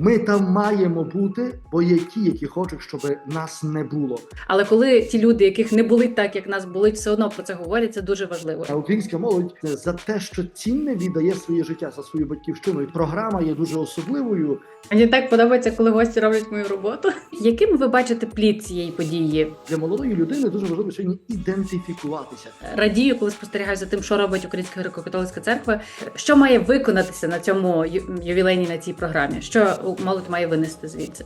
Ми там маємо бути, бо є ті, які хочуть, щоб нас не було. Але коли ті люди, яких не болить так, як нас болить, все одно про це говорять, це дуже важливо. А українська молодь за те, що цінне віддає своє життя за свою батьківщину. І програма є дуже особливою. Мені так подобається, коли гості роблять мою роботу. Яким ви бачите плід цієї події? Для молодої людини дуже важливо сьогодні ідентифікуватися. Радію, коли спостерігаю за тим, що робить Українська греко-католицька церква. Що має виконатися на цьому ювілейній на цій програмі? Що молодь має винести звідси?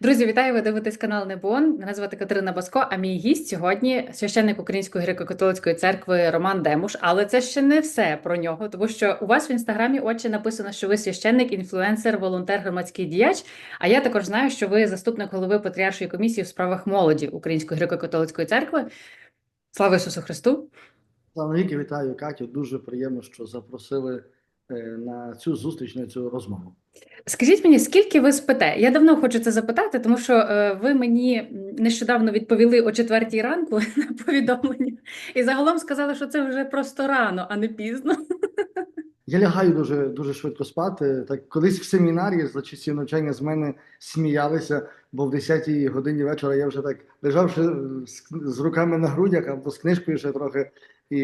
Друзі, вітаю! Ви дивитесь канал Небон. Мене звати Катерина Баско. А мій гість сьогодні священник Української греко-католицької церкви Роман Демуш. Але це ще не все про нього, тому що у вас в інстаграмі отче написано, що ви священник, інфлюенсер, волонтер, громадський діяч. А я також знаю, що ви заступник голови Патріаршої комісії в справах молоді Української греко-католицької церкви. Слава Ісусу Христу! Навіки вітаю Катю. Дуже приємно, що запросили на цю зустріч, на цю розмову. Скажіть мені, скільки ви спите? Я давно хочу це запитати, тому що е, ви мені нещодавно відповіли о четвертій ранку на повідомлення, і загалом сказали, що це вже просто рано, а не пізно. Я лягаю дуже дуже швидко спати. Так колись в семінарі за часів навчання з мене сміялися, бо в 10-й годині вечора я вже так лежав ще з, з руками на грудях або з книжкою ще трохи. І,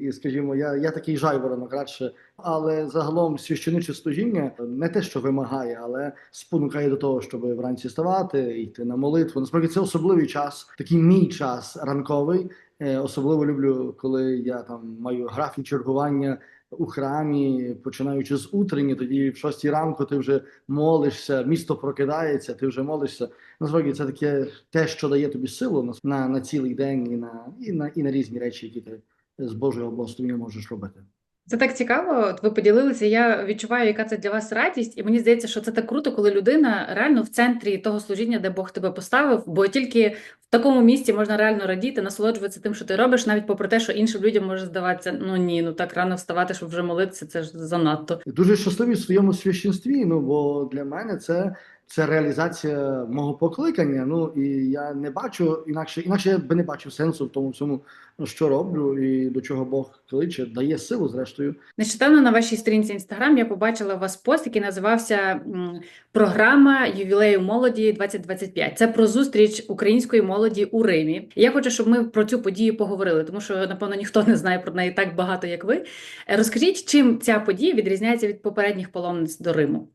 і скажімо, я, я такий жайворонок радше. Але загалом священиче служіння не те, що вимагає, але спонукає до того, щоб вранці ставати, йти на молитву. Насправді це особливий час, такий мій час ранковий. Е, Особливо люблю, коли я там маю графік чергування у храмі, починаючи з утренні, тоді в шостій ранку ти вже молишся, місто прокидається, ти вже молишся. Насправді це таке те, що дає тобі силу на, на, на цілий день і на, і на і на різні речі, які ти з Божого благословення можеш робити. Це так цікаво. От ви поділилися. Я відчуваю, яка це для вас радість, і мені здається, що це так круто, коли людина реально в центрі того служіння, де Бог тебе поставив, бо тільки в такому місці можна реально радіти, насолоджуватися тим, що ти робиш, навіть попри те, що іншим людям може здаватися, ну ні, ну так рано вставати, щоб вже молитися, це ж занадто. Дуже щасливий в своєму священстві. Ну бо для мене це, це реалізація мого покликання. Ну і я не бачу інакше, інакше я би не бачив сенсу в тому всьому, що роблю, і до чого Бог кличе, дає силу, зрештою. Нещодавно на вашій сторінці Інстаграм я побачила у вас пост, який називався Програма ювілею молоді 2025. Це про зустріч української молоді у Римі. Я хочу, щоб ми про цю подію поговорили, тому що напевно ніхто не знає про неї так багато, як ви. Е, Розкажіть, чим ця подія відрізняється від попередніх паломниць до Риму?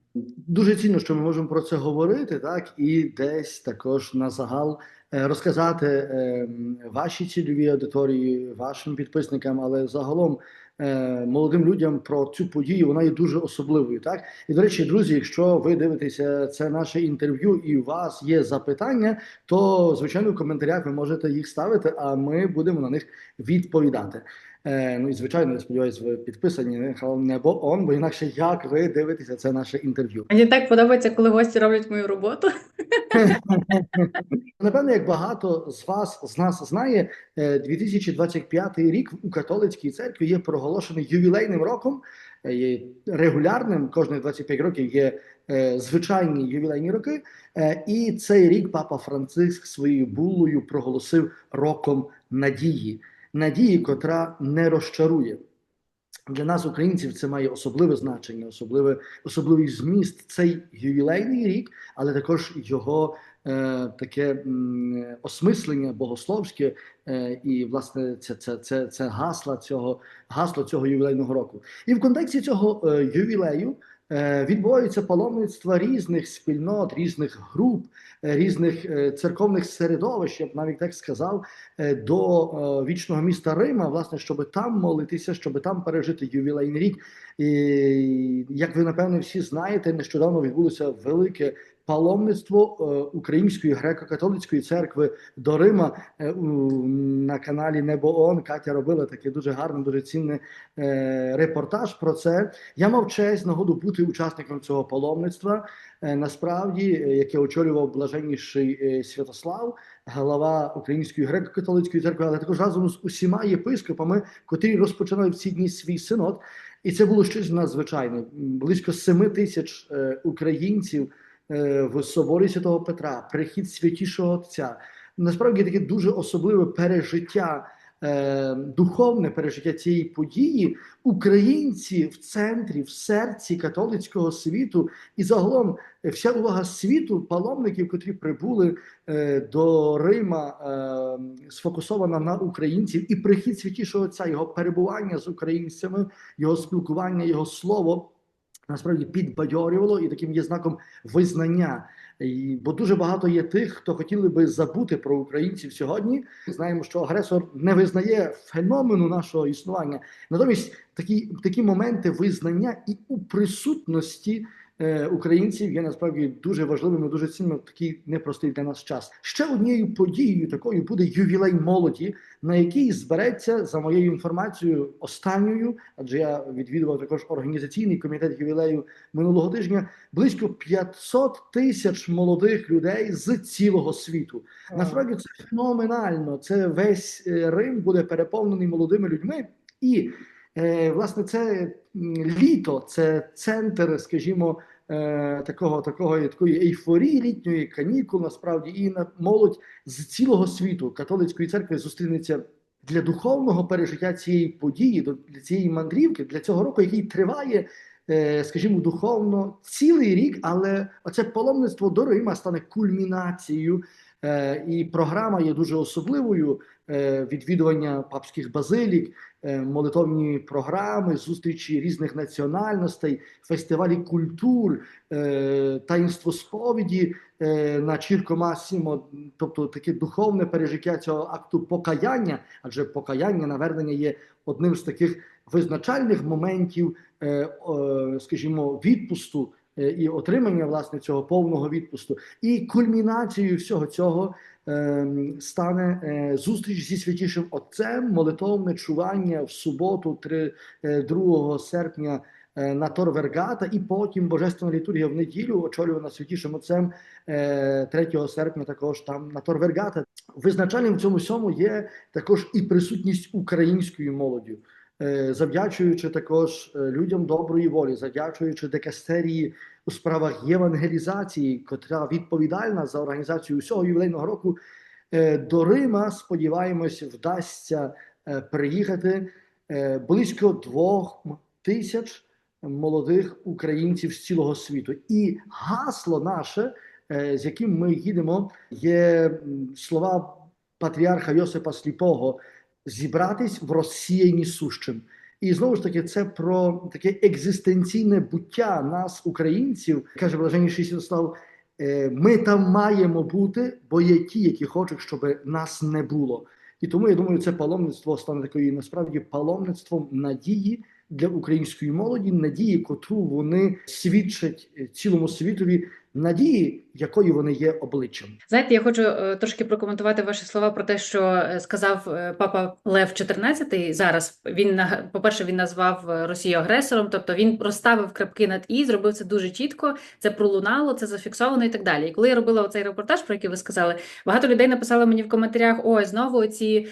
Дуже цінно, що ми можемо про це говорити, так і десь також на загал е, розказати е, вашій цільовій аудиторії, вашим підписникам, але загалом е, молодим людям про цю подію. Вона є дуже особливою. Так і до речі, друзі, якщо ви дивитеся це наше інтерв'ю і у вас є запитання, то звичайно в коментарях ви можете їх ставити, а ми будемо на них відповідати. Е, ну і звичайно, я сподіваюся, ви підписані не небо он, бо інакше як ви дивитеся це наше інтерв'ю. Мені так подобається, коли гості роблять мою роботу. Напевно, як багато з вас з нас знає, е, 2025 рік у католицькій церкві є проголошений ювілейним роком, е, є регулярним. Кожних 25 років є е, звичайні ювілейні роки. Е, І цей рік папа Франциск своєю буллою проголосив роком надії, надії, котра не розчарує. Для нас, українців, це має особливе значення, особливе, особливий зміст. Цей ювілейний рік, але також його е, таке м, осмислення богословське, е, і власне це, це, це, це гасла цього гасло цього ювілейного року. І в контексті цього е, ювілею відбуваються паломництва різних спільнот, різних груп, е, різних е, церковних середовищ, я б навіть так сказав, е, до е, вічного міста Рима, власне, щоб там молитися, щоб там пережити ювілейний рік. І як ви напевне всі знаєте, нещодавно відбулося велике паломництво е, Української греко-католицької церкви до Рима е, на каналі Небо ООН. Катя робила такий дуже гарний, дуже цінний е, репортаж про це. Я мав честь нагоду бути учасником цього паломництва. Насправді, яке очолював блаженніший Святослав, голова Української греко-католицької церкви, але також разом з усіма єпископами, котрі розпочинали в ці дні свій синод. І це було щось надзвичайне. Близько семи тисяч українців в соборі Святого Петра, прихід святішого Отця. Насправді таке дуже особливе пережиття е, духовне пережиття цієї події, українці в центрі, в серці католицького світу, і загалом е, вся увага світу, паломників, котрі прибули е, до Рима, е, сфокусована на українців, і прихід святішого Отця, його перебування з українцями, його спілкування, його слово насправді підбадьорювало і таким є знаком визнання. І, бо дуже багато є тих, хто хотіли би забути про українців сьогодні. Знаємо, що агресор не визнає феномену нашого існування. Натомість такі, такі моменти визнання і у присутності українців є насправді дуже важливими, дуже цінним в такий непростий для нас час. Ще однією подією такою буде ювілей молоді, на який збереться за моєю інформацією останньою, адже я відвідував також організаційний комітет ювілею минулого тижня. Близько 500 тисяч молодих людей з цілого світу. Насправді це феноменально. Це весь е, Рим буде переповнений молодими людьми, і е, власне це літо, це центр, скажімо, е, такого такого такої ейфорії літньої канікул. Насправді і на молодь з цілого світу католицької церкви зустрінеться. Для духовного пережиття цієї події, для цієї мандрівки, для цього року, який триває, е, скажімо, духовно цілий рік, але оце паломництво до Рима стане кульмінацією Е, І програма є дуже особливою: Е, відвідування папських базилік, е, молитовні програми, зустрічі різних національностей, фестивалі культур, е, таїнство сповіді е, на Чірко Масімо, тобто таке духовне пережиття цього акту покаяння, адже покаяння, навернення є одним з таких визначальних моментів, е, скажімо, відпусту е, і отримання власне цього повного відпусту. І кульмінацією всього цього ем, стане е, зустріч зі святішим Отцем, молитовне чування в суботу, 3, е, 2 серпня. е, На Тор Вергата, і потім Божественна літургія в неділю, очолювана святішим отцем е, 3 серпня, також там на Тор Вергата. Визначальним в цьому всьому є також і присутність української молоді, Е, завдячуючи також е, людям доброї волі, завдячуючи декастерії у справах євангелізації, котра відповідальна за організацію усього ювілейного року. Е, До Рима, сподіваємось, вдасться е, приїхати е, близько двох тисяч молодих українців з цілого світу. І гасло наше, е, з яким ми їдемо, є слова патріарха Йосипа Сліпого зібратись в розсіянні сущим. І знову ж таки, це про таке екзистенційне буття нас, українців, каже Блаженніший Святослав, е, ми там маємо бути, бо є ті, які хочуть, щоб нас не було. І тому я думаю, це паломництво стане такою насправді паломництвом надії для української молоді, надії, котру вони свідчать е, цілому світові, надії, якої вони є обличчям. Знаєте, я хочу е, трошки прокоментувати ваші слова про те, що е, сказав папа Лев XIV зараз. Він наг- по-перше, він назвав Росію агресором, тобто він розставив крапки над і, зробив це дуже чітко. Це пролунало, це зафіксовано і так далі. І коли я робила оцей репортаж, про який ви сказали, багато людей написали мені в коментарях: ой, знову ці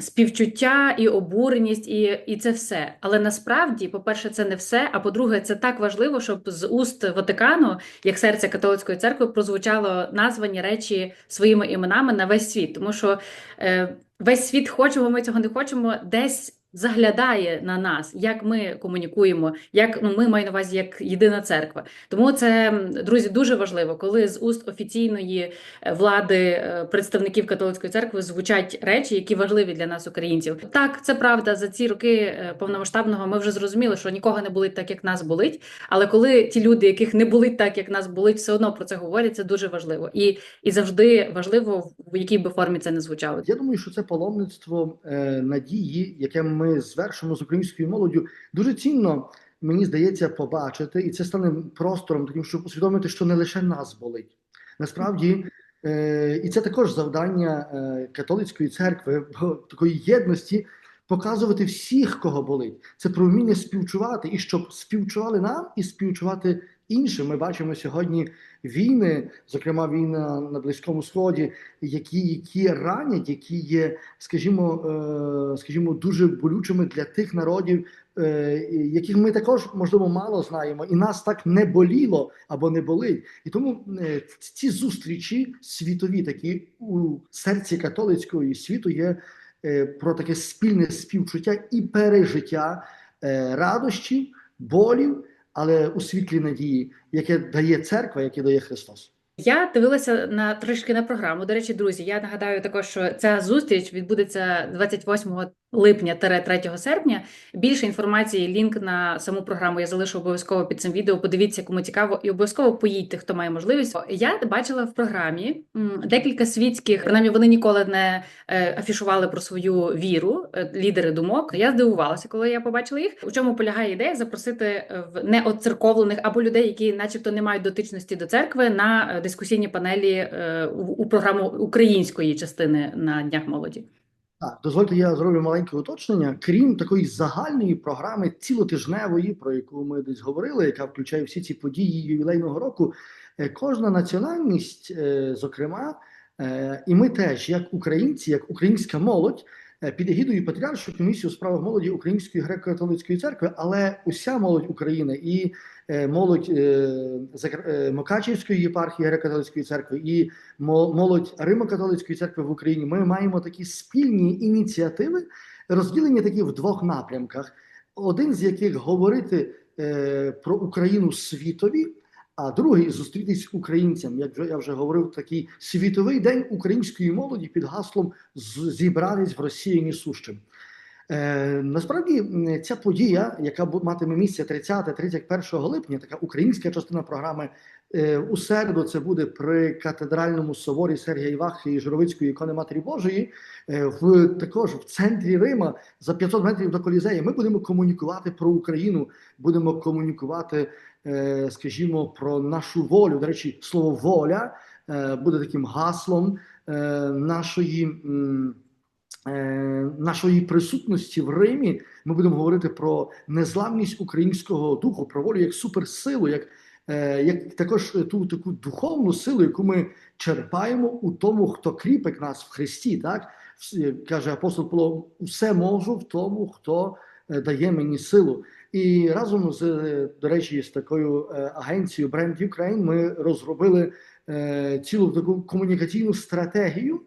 співчуття і обуреність, і, і це все. Але насправді, по-перше, це не все. А по-друге, це так важливо, щоб з уст Ватикану, як серця католицької церкви, прозвучало названі речі своїми іменами на весь світ. Тому що е, весь світ, хочемо ми цього не хочемо, десь. Заглядає на нас, як ми комунікуємо, як ну ми маю на увазі як єдина церква. Тому це друзі дуже важливо, коли з уст офіційної е, влади е, представників католицької церкви звучать речі, які важливі для нас, українців. Так, це правда. За ці роки е, повномасштабного ми вже зрозуміли, що нікого не болить так, як нас болить. Але коли ті люди, яких не болить так, як нас болить, все одно про це говорять, це дуже важливо. І, і завжди важливо, в якій би формі це не звучало. Я думаю, що це паломництво е, надії, яке ми звершимо з українською молоддю, дуже цінно. Мені здається, побачити, і це стане простором, таким, щоб усвідомити, що не лише нас болить. Насправді, е, і це також завдання е, католицької церкви, такої єдності показувати всіх, кого болить. Це про вміння співчувати, і щоб співчували нам і співчувати іншим. Ми бачимо сьогодні війни, зокрема війна на Близькому Сході, які, які ранять, які є, скажімо, е, скажімо, дуже болючими для тих народів, е, яких ми також можливо мало знаємо, і нас так не боліло або не болить. І тому е, ці зустрічі світові, такі у серці католицької світу, є е, про таке спільне співчуття і пережиття е, радощів, болів, але у світлі надії, яке дає церква, яке дає Христос. Я дивилася на трішки на програму. До речі, друзі, я нагадаю також, що ця зустріч відбудеться 28 липня 3 серпня. Більше інформації, лінк на саму програму я залишу обов'язково під цим відео. Подивіться, кому цікаво, і обов'язково поїдьте, хто має можливість. Я бачила в програмі декілька світських, принаймні вони ніколи не е, афішували про свою віру, е, лідери думок. Я здивувалася, коли я побачила їх. У чому полягає ідея запросити е, в неоцерковлених або людей, які, начебто, не мають дотичності до церкви, на дискусійні панелі у програму української частини на днях молоді. Так, дозвольте, я зроблю маленьке уточнення. Крім такої загальної програми цілотижневої, про яку ми десь говорили, яка включає всі ці події ювілейного року, е, кожна національність, е, зокрема, е, і ми теж, як українці, як українська молодь, під егідою Патріаршої комісії у справах молоді Української греко-католицької церкви, але уся молодь України і молодь е, е, Мукачівської єпархії греко-католицької церкви і молодь Римо-католицької церкви в Україні, ми маємо такі спільні ініціативи, розділені такі в двох напрямках. Один з яких говорити е, про Україну світові, а другий зустрітись українцям. Як я вже говорив, такий світовий день української молоді під гаслом «З- зібрались в Росії несущим. Е, насправді ця подія, яка матиме місце 30-31 липня, така українська частина програми. е, У середу це буде при катедральному соборі Сергія Івахи і Журовицької ікони Матері Божої. е, В також в центрі Рима за 500 метрів до Колізеї. Ми будемо комунікувати про Україну, будемо комунікувати, е, скажімо, про нашу волю. До речі, слово воля е, буде таким гаслом е, нашої. е, Нашої присутності в Римі ми будемо говорити про незламність українського духу, про волю як суперсилу, як, е, як також ту таку духовну силу, яку ми черпаємо у тому, хто кріпить нас в Христі. Так каже апостол Павло, усе можу в тому, хто е, дає мені силу. І разом з е, до речі, з такою е, агенцією Brand Ukraine ми розробили е, цілу таку комунікаційну стратегію е,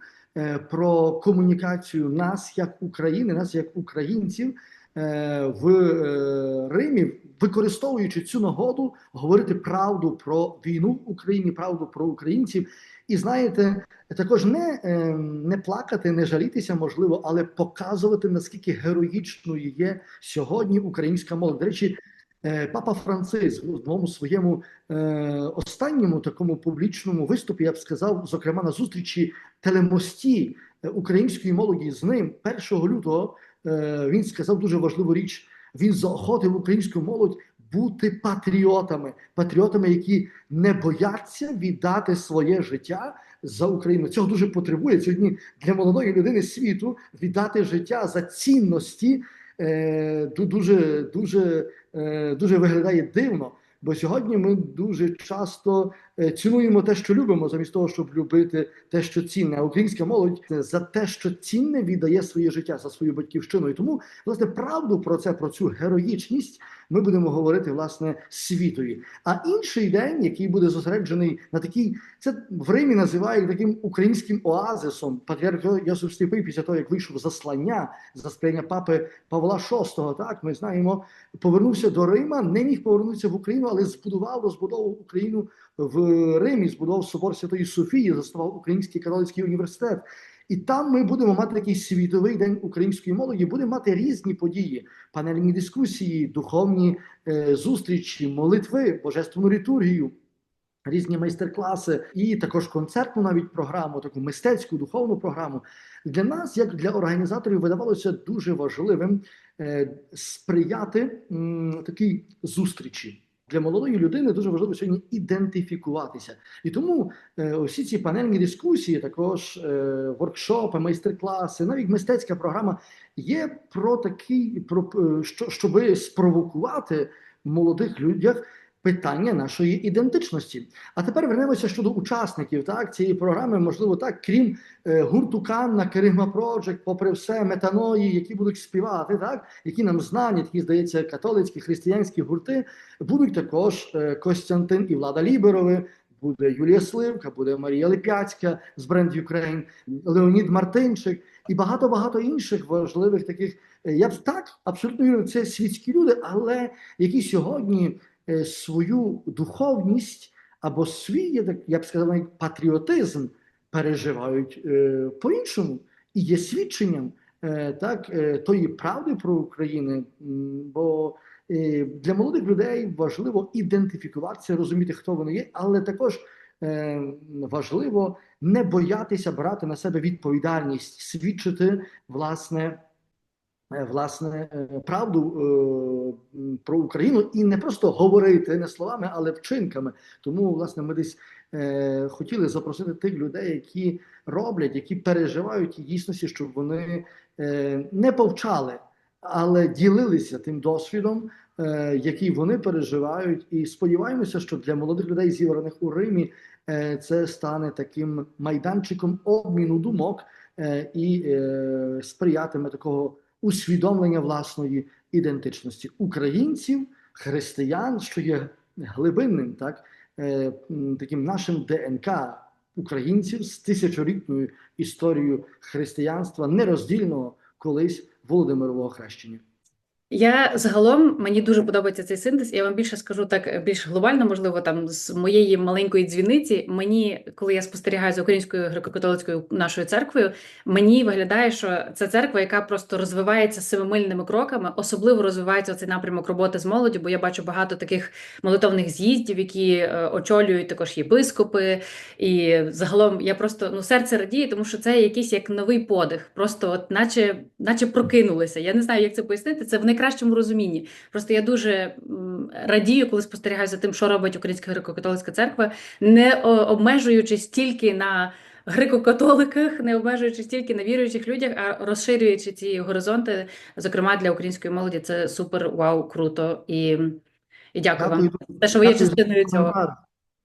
про комунікацію нас як України, нас як українців е, в е, Римі, використовуючи цю нагоду, говорити правду про війну в Україні, правду про українців. І знаєте, також не, е, не плакати, не жалітися, можливо, але показувати наскільки героїчною є сьогодні українська молодь. До речі, е, папа Франциск в одному своєму е, останньому такому публічному виступі, я б сказав, зокрема на зустрічі телемості е, української молоді з ним 1 лютого. е, Він сказав дуже важливу річ. Він заохотив українську молодь бути патріотами, патріотами, які не бояться віддати своє життя за Україну. Цього дуже потребує сьогодні для молодої людини світу віддати життя за цінності. е, Дуже дуже е, дуже виглядає дивно. Бо сьогодні ми дуже часто е, цінуємо те, що любимо, замість того, щоб любити те, що цінне. А українська молодь е, за те, що цінне, віддає своє життя за свою батьківщину. І тому власне правду про це, про цю героїчність, ми будемо говорити власне світові. А інший день, який буде зосереджений на такій, це в Римі називають таким українським оазисом. Патріарх Йосиф Сліпий, після того як вийшов заслання, заслання папи Павла VI, Так ми знаємо, повернувся до Рима, не міг повернутися в Україну, але збудував, розбудовував Україну в Римі, збудував собор Святої Софії, заснував Український католицький університет. І там ми будемо мати такий світовий день української молоді, будемо мати різні події, панельні дискусії, духовні е, зустрічі, молитви, божественну літургію. Різні майстер-класи і також концертну навіть програму, таку мистецьку духовну програму для нас, як для організаторів, видавалося дуже важливим е, сприяти м, такій зустрічі. Для молодої людини дуже важливо сьогодні ідентифікуватися, і тому е, усі ці панельні дискусії, також е, воркшопи, майстер-класи, навіть мистецька програма є про такий, про е, що, щоби спровокувати молодих людях питання нашої ідентичності. А тепер вернемося щодо учасників так цієї програми. Можливо, так, крім е, гурту Канна, Керигма Project, попри все, метаної, які будуть співати, так які нам знані, такі здається, католицькі християнські гурти, будуть також е, Костянтин і Влада Ліберови. буде Юлія Сливка, буде Марія Липяцька з бренд Ukraine, Леонід Мартинчик і багато багато інших важливих таких. е, Я б так абсолютно вірю, це світські люди, але які сьогодні свою духовність або свій, я б сказав, навіть патріотизм переживають е, по-іншому і є свідченням е, так е, тої правди про Україну. Бо е, для молодих людей важливо ідентифікуватися, розуміти, хто вони є, але також е, важливо не боятися брати на себе відповідальність, свідчити власне. Е, Власне, е, правду е, про Україну і не просто говорити не словами, але вчинками. Тому, власне, ми десь хотіли запросити тих людей, які роблять, які переживають і дійсності, щоб вони не повчали, але ділилися тим досвідом, е, який вони переживають. І сподіваємося, що для молодих людей, зібраних у Римі, це стане таким майданчиком обміну думок і сприятиме такого усвідомлення власної ідентичності українців, християн, що є глибинним, так е, таким нашим ДНК українців з тисячорітною історією християнства, нероздільного колись Володимирового хрещення. Я загалом мені дуже подобається цей синтез. Я вам більше скажу так більш глобально, можливо, там з моєї маленької дзвіниці. Мені, коли я спостерігаю за українською греко-католицькою нашою церквою, мені виглядає, що це церква, яка просто розвивається семимильними кроками, особливо розвивається цей напрямок роботи з молоддю, бо я бачу багато таких молитовних з'їздів, які е, очолюють також єпископи. І загалом я просто ну серце радіє, тому що це якийсь як новий подих, просто от наче, наче прокинулися. Я не знаю, як це пояснити. Це в найкращому розумінні. Просто я дуже радію, коли спостерігаю за тим, що робить Українська греко-католицька церква, не обмежуючись тільки на греко-католиках, не обмежуючись тільки на віруючих людях, а розширюючи ці горизонти, зокрема для української молоді, це супер вау, круто і, і дякую, вам. дуже- Те, що ви є частиною цього.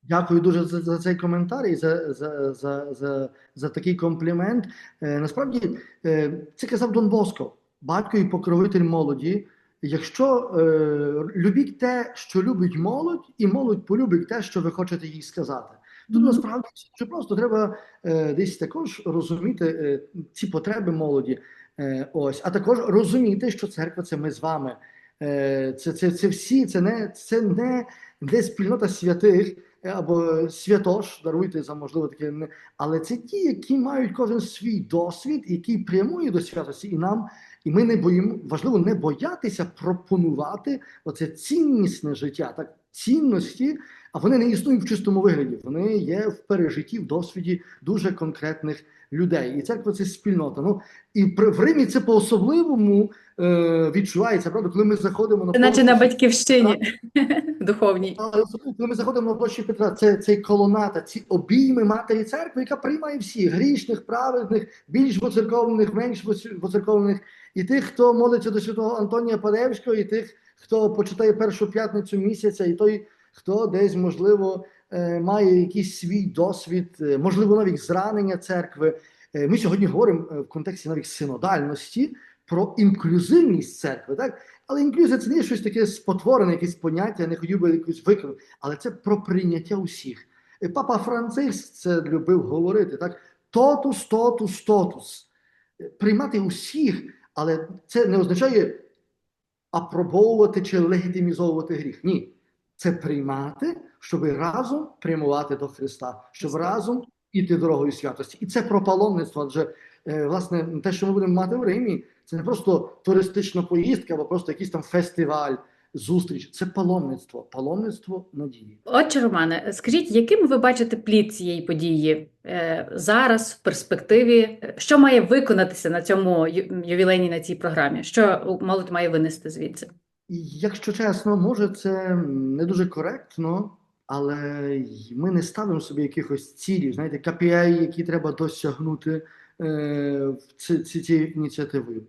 Дякую дуже за, за цей коментар і за, за, за, за, за такий комплімент. Е, насправді, е, це казав Дон Боско, батько і покровитель молоді. Якщо е, любіть те, що любить молодь, і молодь полюбить те, що ви хочете їй сказати. Тут насправді що просто треба е, десь також розуміти е, ці потреби молоді. Е, ось, а також розуміти, що церква це ми з вами. Е, це, це, це всі, це не, це не, не спільнота святих е, або святош, даруйте за можливо таке, але це ті, які мають кожен свій досвід, який прямує до святості, і нам, і ми не боїмо, важливо не боятися пропонувати оце ціннісне життя, так цінності, а вони не існують в чистому вигляді. Вони є в пережитті, в досвіді дуже конкретних людей. І церква це спільнота. Ну і при- в Римі це по-особливому е, відчувається, правда, коли ми заходимо на наче на батьківщині духовній. але коли ми заходимо на площі Петра, це цей колоната, ці обійми матері церкви, яка приймає всіх грішних, праведних, більш воцерковлених, менш воц- воцерковлених, і тих, хто молиться до святого Антонія Падевського, і тих, хто почитає першу п'ятницю місяця, і той, хто десь можливо е, має якийсь свій досвід, е, можливо, навіть зранення церкви. Е, Ми сьогодні говоримо в контексті навіть синодальності про інклюзивність церкви, так? Але інклюзія це не щось таке спотворене, якесь поняття, не хотів би якось виконати, але це про прийняття усіх. Папа Франциск це любив говорити, так? Тотус, тотус, тотус. Приймати усіх, але це не означає апробовувати чи легітимізовувати гріх. Ні. Це приймати, щоб разом прямувати до Христа, щоб разом іти дорогою святості. І це про паломництво. Адже е, власне те, що ми будемо мати в Римі, це не просто туристична поїздка або просто якийсь там фестиваль, зустріч. Це паломництво, паломництво надії. Отче Романе, скажіть, яким ви бачите плід цієї події е, зараз, в перспективі? Що має виконатися на цьому ювілейній на цій програмі? Що молодь має винести звідси? І, Якщо чесно, може це не дуже коректно, але ми не ставимо собі якихось цілів, знаєте, KPI, які треба досягнути е, в ці, ці, ці ініціативи.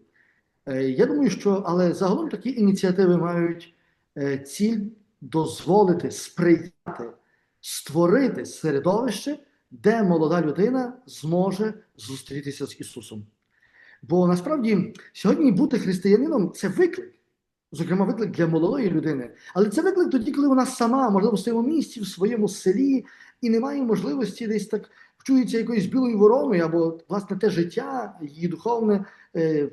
Е, я думаю, що але загалом такі ініціативи мають ціль дозволити сприяти, створити середовище, де молода людина зможе зустрітися з Ісусом. Бо насправді сьогодні бути християнином це виклик. Зокрема, виклик для молодої людини. Але це виклик тоді, коли вона сама, можливо, в своєму місці, в своєму селі, і немає можливості десь так вчується якоюсь білою вороною, або власне те життя, її духовне е,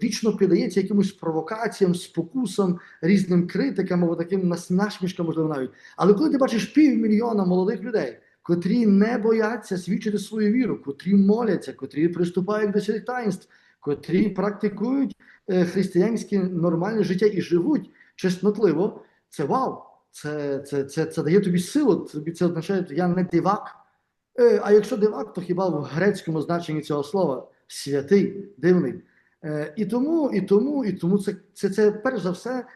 вічно піддається якимось провокаціям, спокусам, різним критикам або таким насмішкам, можливо, навіть. Але коли ти бачиш півмільйона молодих людей, котрі не бояться свідчити свою віру, котрі моляться, котрі приступають до святих таїнств, котрі практикують е, християнське нормальне життя і живуть чеснотливо, це вау! Це, це, це, це дає тобі силу, тобі це означає, що я не дивак. Е, а якщо дивак, то хіба в грецькому значенні цього слова святий, дивний. Е, і тому, і тому, і тому це, це, це перш за все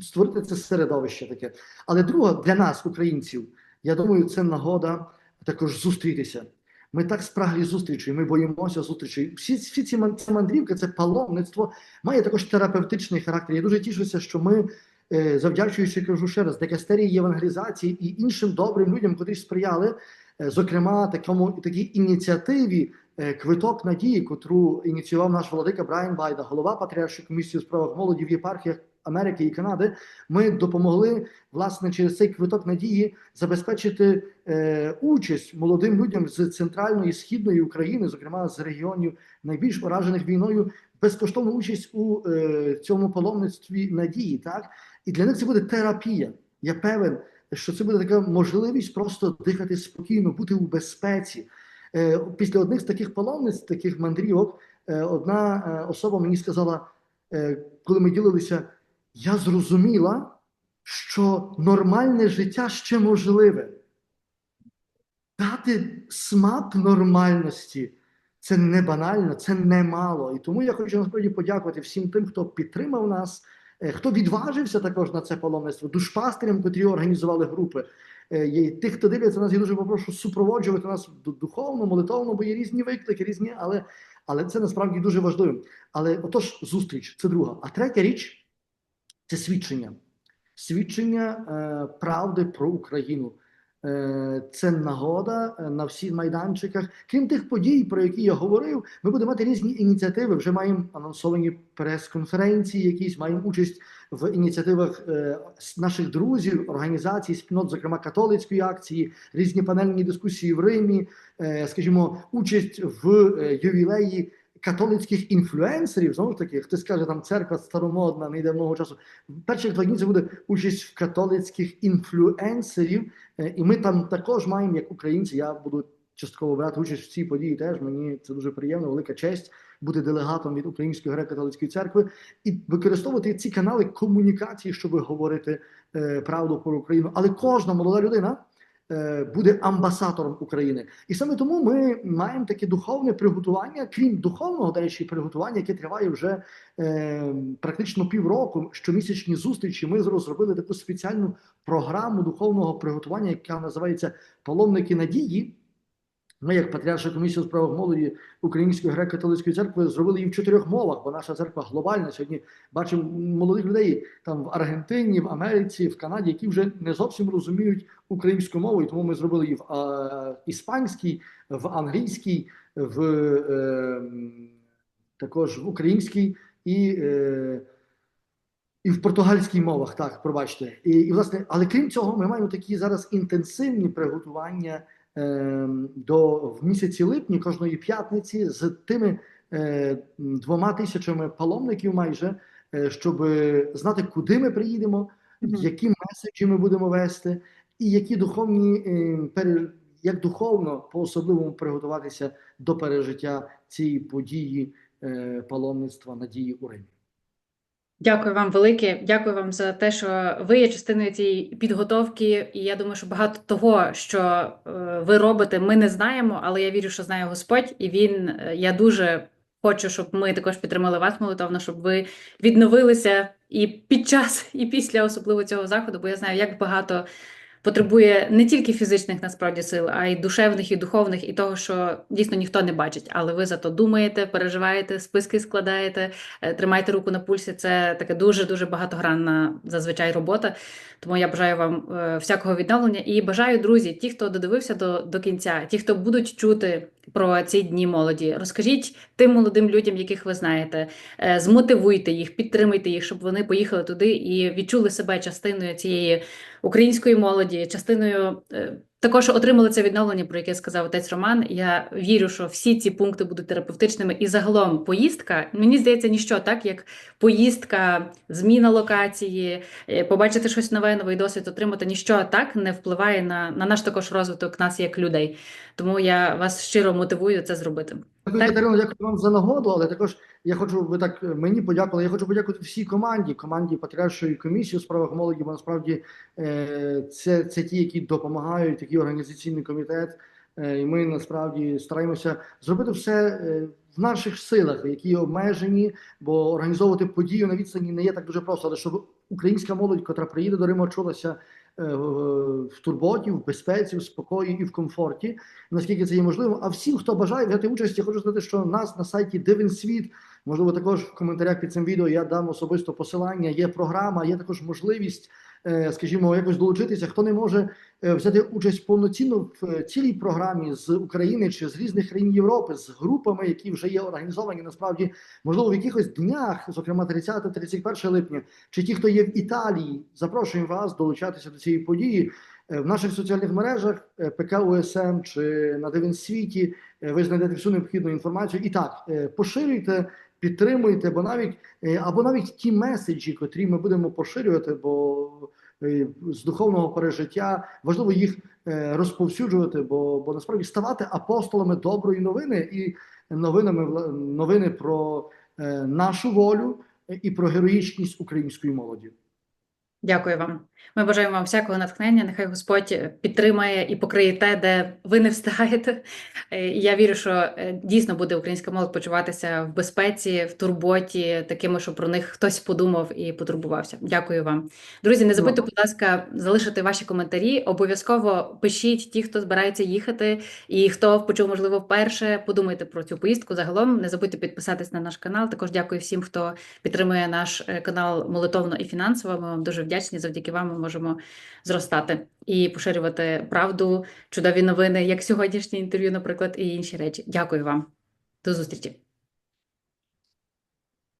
створити це середовище таке. Але друга для нас, українців, я думаю, це нагода також зустрітися. Ми так спраглі зустрічі, ми боїмося зустрічі. Всі, всі ці ман- ця це паломництво, має також терапевтичний характер. Я дуже тішуся, що ми, е, завдячуючи, кажу ще раз, декастерії євангелізації і іншим добрим людям, котрі сприяли, е, зокрема, такому такій ініціативі Квиток надії, котру ініціював наш владика Брайан Байда, голова Патріаршої комісії у справах молоді в єпархіях Америки і Канади. Ми допомогли власне через цей квиток надії забезпечити е, участь молодим людям з центральної і східної України, зокрема з регіонів найбільш уражених війною, безкоштовну участь у е, цьому паломництві надії. Так і для них це буде терапія. Я певен, що це буде така можливість просто дихати спокійно, бути у безпеці. Е, після одних з таких паломництв, таких мандрівок, е, одна е, особа мені сказала, коли ми ділилися, я зрозуміла, що нормальне життя ще можливе. Дати смак нормальності це не банально, це не мало. І тому я хочу насправді подякувати всім тим, хто підтримав нас, хто відважився також на це паломництво, душпастерям, котрі організували групи. Е, є тих, хто дивиться нас, я дуже попрошу супроводжувати нас ду- духовно, молитовно, бо є різні виклики, різні, але, але це насправді дуже важливо. Але отож, зустріч це друга. А третя річ це свідчення. Свідчення е, правди про Україну. Е, це нагода е, на всіх майданчиках. Крім тих подій, про які я говорив, ми будемо мати різні ініціативи. Вже маємо анонсовані прес-конференції, якісь маємо участь в ініціативах е, наших друзів, організацій, спільнот, зокрема католицької акції, різні панельні дискусії в Римі, скажімо, участь в ювілеї католицьких інфлюенсерів. Знову ж таки, хтось каже, там церква старомодна, не йде много часу. Перших два це буде участь в католицьких інфлюенсерів, Е, і ми там також маємо, як українці. Я буду частково брати участь в цій події. Теж мені це дуже приємно, велика честь бути делегатом від Української греко-католицької церкви і використовувати ці канали комунікації, щоб говорити е, правду про Україну. Але кожна молода людина. Е, Буде амбасадором України, і саме тому ми маємо таке духовне приготування, крім духовного, до речі, приготування, яке триває вже е, практично півроку. Щомісячні зустрічі. Ми розробили таку спеціальну програму духовного приготування, яка називається Паломники надії. Ми, як Патріарша комісія у справах молоді Української греко-католицької церкви, зробили її в чотирьох мовах, бо наша церква глобальна. Сьогодні бачимо молодих людей там в Аргентині, в Америці, в Канаді, які вже не зовсім розуміють українську мову, і тому ми зробили її в е, іспанській, в англійській, в е, також в українській і. Е, і в португальській мовах, так, пробачте. І, і власне, але крім цього, ми маємо такі зараз інтенсивні приготування до в місяці липні кожної п'ятниці з тими е, двома тисячами паломників, майже е, щоб знати, куди ми приїдемо, які меседжі ми будемо вести, і які духовні е, пере, як духовно по особливому приготуватися до пережиття цієї події е, паломництва надії у Римі. Дякую вам велике. Дякую вам за те, що ви є частиною цієї підготовки. І я думаю, що багато того, що е, ви робите, ми не знаємо, але я вірю, що знає Господь, і він. е, Я дуже хочу, щоб ми також підтримали вас молитовно, щоб ви відновилися і під час, і після особливо цього заходу, бо я знаю, як багато потребує не тільки фізичних насправді сил, а й душевних, і духовних, і того, що дійсно ніхто не бачить. Але ви зато думаєте, переживаєте, списки складаєте, е, тримаєте руку на пульсі. Це таке дуже дуже багатогранна зазвичай робота. Тому я бажаю вам е, всякого відновлення і бажаю, друзі, ті, хто додивився до, до кінця, ті, хто будуть чути про ці дні молоді, розкажіть тим молодим людям, яких ви знаєте, е, змотивуйте їх, підтримуйте їх, щоб вони поїхали туди і відчули себе частиною цієї української молоді, частиною е, також отримали це відновлення, про яке сказав отець Роман. Я вірю, що всі ці пункти будуть терапевтичними. І загалом поїздка, мені здається, ніщо так, як поїздка, зміна локації, е, побачити щось нове, новий досвід, отримати ніщо так не впливає на, на наш також розвиток нас як людей. Тому я вас щиро мотивую це зробити. Дякую, Так. Катерино, дякую вам за нагоду, але також я хочу, ви так е, мені подякували. Я хочу подякувати всій команді, команді Патріаршої комісії у справах молоді, бо насправді е, це, це ті, які допомагають, такий організаційний комітет. Е, І ми насправді стараємося зробити все в наших силах, які обмежені, бо організовувати подію на відстані не є так дуже просто, але щоб українська молодь, котра приїде до Риму, чулася в в турботі, в безпеці, в спокої і в комфорті наскільки це є можливо. А всім, хто бажає взяти участь, я хочу сказати, що нас на сайті Дивен світ. Можливо, також в коментарях під цим відео я дам особисто посилання. Є програма, є також можливість, е, скажімо, якось долучитися. Хто не може е, взяти участь повноцінно в е, цілій програмі з України чи з різних країн Європи, з групами, які вже є організовані, насправді, можливо, в якихось днях, зокрема 30-31 липня, чи ті, хто є в Італії, запрошуємо вас долучатися до цієї події. Е, В наших соціальних мережах е, ПК УСМ чи на Дивен світі е, ви знайдете всю необхідну інформацію. І так, е, поширюйте, підтримуйте, бо навіть е, або навіть ті меседжі, котрі ми будемо поширювати, бо е, з духовного пережиття важливо їх е, розповсюджувати, бо, бо насправді ставати апостолами доброї новини і новинами новини про нашу волю і про героїчність української молоді. Дякую вам. Ми бажаємо вам всякого натхнення. Нехай Господь підтримає і покриє те, де ви не встигаєте. Е, я вірю, що е, дійсно буде українська молодь почуватися в безпеці, в турботі, такими, що про них хтось подумав і потурбувався. Дякую вам. Друзі, не забудьте, будь ласка, залишити ваші коментарі. Обов'язково пишіть ті, хто збирається їхати, і хто почув, можливо, вперше. Подумайте про цю поїздку. Загалом не забудьте підписатись на наш канал. Також дякую всім, хто підтримує наш е, канал молитовно і фінансово. Ми вам дуже вдячні. Завдяки вам ми можемо зростати і поширювати правду, чудові новини, як сьогоднішнє інтерв'ю, наприклад, і інші речі. Дякую вам. До зустрічі.